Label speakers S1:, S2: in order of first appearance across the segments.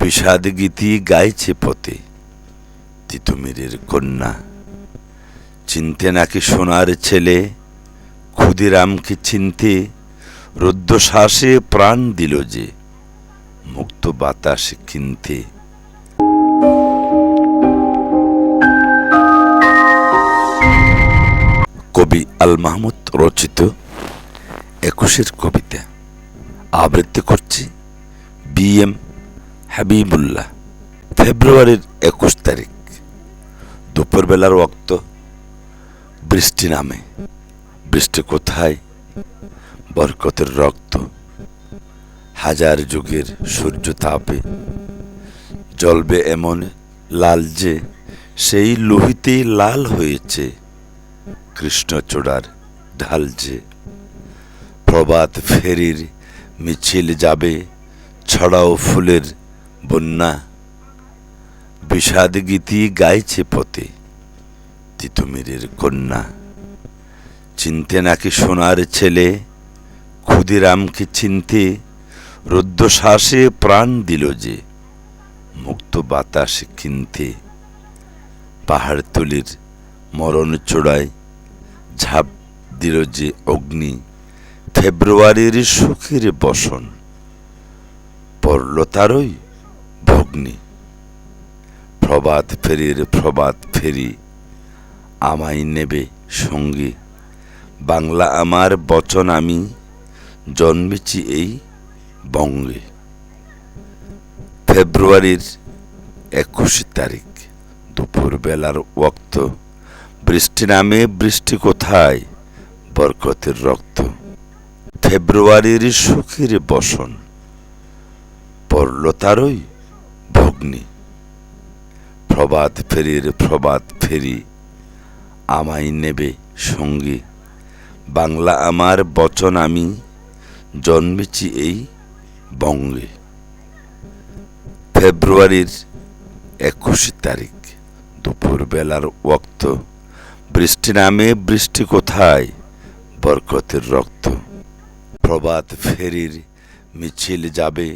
S1: বিষাদ গীতি গাইছে পথে, তিতুমিরের কন্যা। চিনতে নাকি সোনার ছেলে, ক্ষুদিরামকে চিনতে রুদ্ধশ্বাসে প্রাণ দিল যে, মুক্ত বাতাস কিনতে। কবি আল মাহমুদ রচিত একুশের কবিতা, আবৃত্তি করছি বি এম হাবিবুল্লাহ, ফেব্রুয়ারির একুশ তারিখ, দুপুরবেলার ওক্ত বৃষ্টি নামে। বৃষ্টি কোথায়? বরকতের রক্ত। হাজার যুগের সূর্য তাপে। জ্বলবে এমন লাল যে, সেই লোহিতেই লাল হয়েছে কৃষ্ণচূড়ার ঢাল যে। প্রভাত ফেরির মিছিল যাবে, ছড়াও ফুলের বন্যা, বিষাদ গীতি গাইছে পথে তিতুমিরের কন্যা। চিনতে নাকি সোনার ছেলে, ক্ষুদিরামকে চিনতে রুদ্ধশ্বাসে প্রাণ দিল যে, মুক্ত বাতাস কিনতে। পাহাড়তলির মরণ চূড়ায় ঝাঁপ দিল যে অগ্নি, ফেব্রুয়ারির সুখের বসন। পড়ল তারই ভগ্নি প্রবাদ ফেরির প্রবাদ ফেরি আমায় নেবে সঙ্গে। বাংলা আমার বচন আমি, জন্মেছি এই বঙ্গে। ফেব্রুয়ারির একুশ তারিখ দুপুর বেলার ওক্ত, বৃষ্টি নামে বৃষ্টি কোথায়? বরকতের রক্ত। ফেব্রুয়ারির সুখের বসন, পড়ল তারই ভগ্নি প্রবাদ ফেরির প্রবাদ ফেরি আমায় নেবে সঙ্গে। বাংলা আমার বচন আমি, জন্মেছি এই বঙ্গে। ফেব্রুয়ারির একুশ তারিখ দুপুর বেলার ওক্ত বৃষ্টি নামে, বৃষ্টি কোথায়? বরকতের রক্ত। প্রবাদ ফেরির মিছিল যাবে,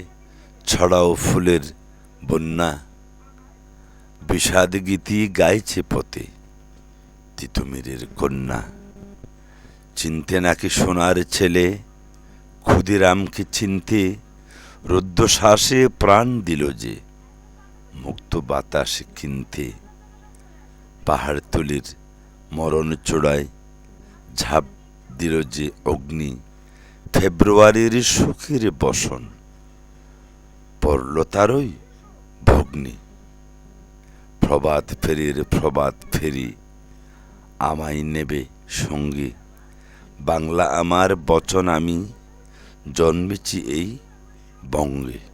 S1: ছড়াও ফুলের বন্যা। বিষাদ গীতি গাইছে পথে তিতুমিরের কন্যা। চিনতে নাকি সোনার ছেলে? ক্ষুদিরামকে চিনতে রুদ্ধশ্বাসে প্রাণ দিল যে, মুক্ত বাতাস কিনতে। পাহাড়তলির মরণ চূড়ায় ঝাঁপ দিল যে অগ্নি, ফেব্রুয়ারির সুখের বসন। পড়ল তারই ভগ্নি। প্রবাদ ফেরির প্রবাদ ফেরি আমায় নেবে সঙ্গী। বাংলা আমার বচন আমি, জন্মেছি এই বঙ্গে।